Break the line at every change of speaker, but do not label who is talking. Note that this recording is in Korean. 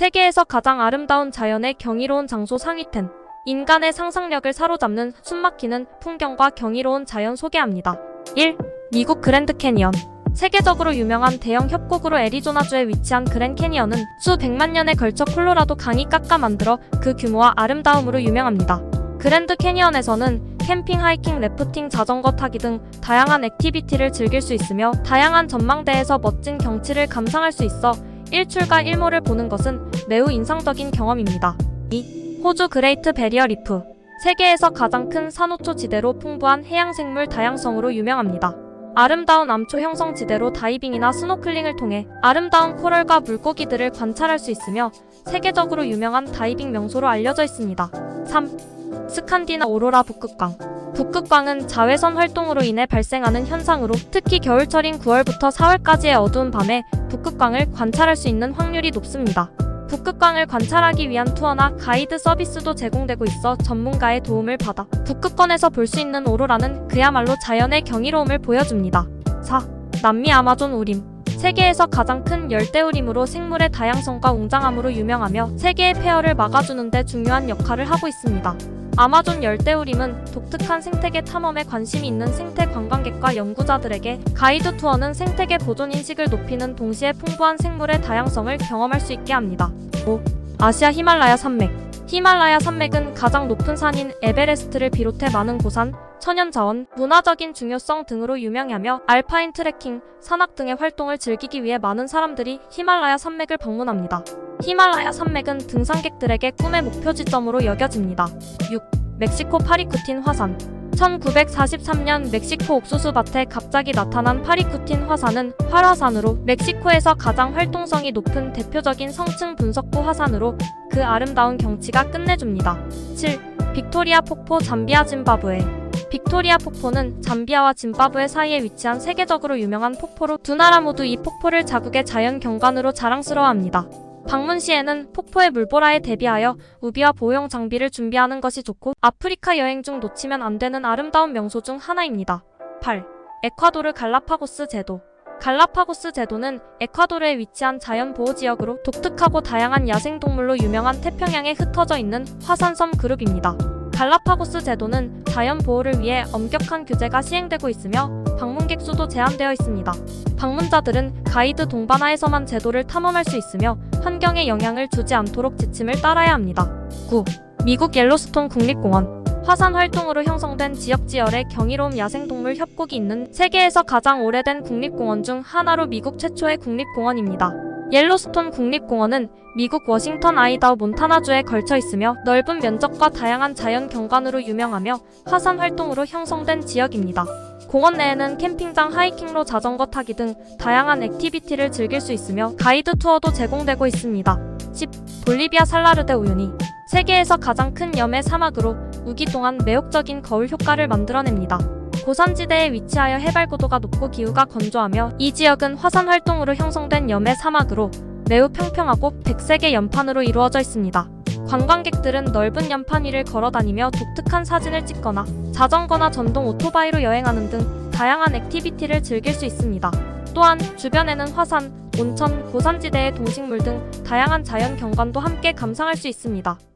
세계에서 가장 아름다운 자연의 경이로운 장소 상위 10. 인간의 상상력을 사로잡는 숨막히는 풍경과 경이로운 자연 소개합니다. 1. 미국 그랜드 캐니언. 세계적으로 유명한 대형 협곡으로 애리조나주에 위치한 그랜 캐니언은 수 100만 년에 걸쳐 콜로라도 강이 깎아 만들어 그 규모와 아름다움으로 유명합니다. 그랜드 캐니언에서는 캠핑, 하이킹, 래프팅, 자전거 타기 등 다양한 액티비티를 즐길 수 있으며 다양한 전망대에서 멋진 경치를 감상할 수 있어 일출과 일몰을 보는 것은 매우 인상적인 경험입니다. 2. 호주 그레이트 베리어 리프. 세계에서 가장 큰 산호초 지대로 풍부한 해양생물 다양성으로 유명합니다. 아름다운 암초 형성 지대로 다이빙이나 스노클링을 통해 아름다운 코랄과 물고기들을 관찰할 수 있으며 세계적으로 유명한 다이빙 명소로 알려져 있습니다. 3. 스칸디나 오로라 북극광. 북극광은 자외선 활동으로 인해 발생하는 현상으로 특히 겨울철인 9월부터 4월까지의 어두운 밤에 북극광을 관찰할 수 있는 확률이 높습니다. 북극광을 관찰하기 위한 투어나 가이드 서비스도 제공되고 있어 전문가의 도움을 받아 북극권에서 볼 수 있는 오로라는 그야말로 자연의 경이로움을 보여줍니다. 4. 남미 아마존 우림. 세계에서 가장 큰 열대우림으로 생물의 다양성과 웅장함으로 유명하며 세계의 폐허를 막아주는 데 중요한 역할을 하고 있습니다. 아마존 열대우림은 독특한 생태계 탐험에 관심이 있는 생태 관광객과 연구자들에게 가이드 투어는 생태계 보존 인식을 높이는 동시에 풍부한 생물의 다양성을 경험할 수 있게 합니다. 5. 아시아 히말라야 산맥. 히말라야 산맥은 가장 높은 산인 에베레스트를 비롯해 많은 고산, 천연자원, 문화적인 중요성 등으로 유명하며 알파인 트레킹, 산악 등의 활동을 즐기기 위해 많은 사람들이 히말라야 산맥을 방문합니다. 히말라야 산맥은 등산객들에게 꿈의 목표 지점으로 여겨집니다. 6. 멕시코 파리쿠틴 화산 1943년 멕시코 옥수수밭에 갑자기 나타난 파리쿠틴 화산은 활화산으로 멕시코에서 가장 활동성이 높은 대표적인 성층 분석구 화산으로 그 아름다운 경치가 끝내줍니다. 7. 빅토리아 폭포 잠비아 짐바브웨 빅토리아 폭포는 잠비아와 짐바브웨 사이에 위치한 세계적으로 유명한 폭포로 두 나라 모두 이 폭포를 자국의 자연 경관으로 자랑스러워합니다. 방문 시에는 폭포의 물보라에 대비하여 우비와 보호용 장비를 준비하는 것이 좋고 아프리카 여행 중 놓치면 안 되는 아름다운 명소 중 하나입니다. 8. 에콰도르 갈라파고스 제도 갈라파고스 제도는 에콰도르에 위치한 자연보호지역으로 독특하고 다양한 야생동물로 유명한 태평양에 흩어져 있는 화산섬 그룹입니다. 갈라파고스 제도는 자연 보호를 위해 엄격한 규제가 시행되고 있으며 방문객 수도 제한되어 있습니다. 방문자들은 가이드 동반하에서만 제도를 탐험할 수 있으며 환경에 영향을 주지 않도록 지침을 따라야 합니다. 9. 미국 옐로스톤 국립공원 화산 활동으로 형성된 지역 지열의 경이로운 야생동물 협곡이 있는 세계에서 가장 오래된 국립공원 중 하나로 미국 최초의 국립공원입니다. 옐로스톤 국립공원은 미국 워싱턴 아이다호 몬타나주에 걸쳐 있으며 넓은 면적과 다양한 자연 경관으로 유명하며 화산 활동으로 형성된 지역입니다. 공원 내에는 캠핑장, 하이킹로 자전거 타기 등 다양한 액티비티를 즐길 수 있으며 가이드 투어도 제공되고 있습니다. 10. 볼리비아 살라르데 우유니 세계에서 가장 큰 염해 사막으로 우기 동안 매혹적인 거울 효과를 만들어냅니다. 고산지대에 위치하여 해발 고도가 높고 기후가 건조하며 이 지역은 화산 활동으로 형성된 염해 사막으로 매우 평평하고 백색의 연판으로 이루어져 있습니다. 관광객들은 넓은 연판 위를 걸어 다니며 독특한 사진을 찍거나 자전거나 전동 오토바이로 여행하는 등 다양한 액티비티를 즐길 수 있습니다. 또한 주변에는 화산, 온천, 고산지대의 동식물 등 다양한 자연 경관도 함께 감상할 수 있습니다.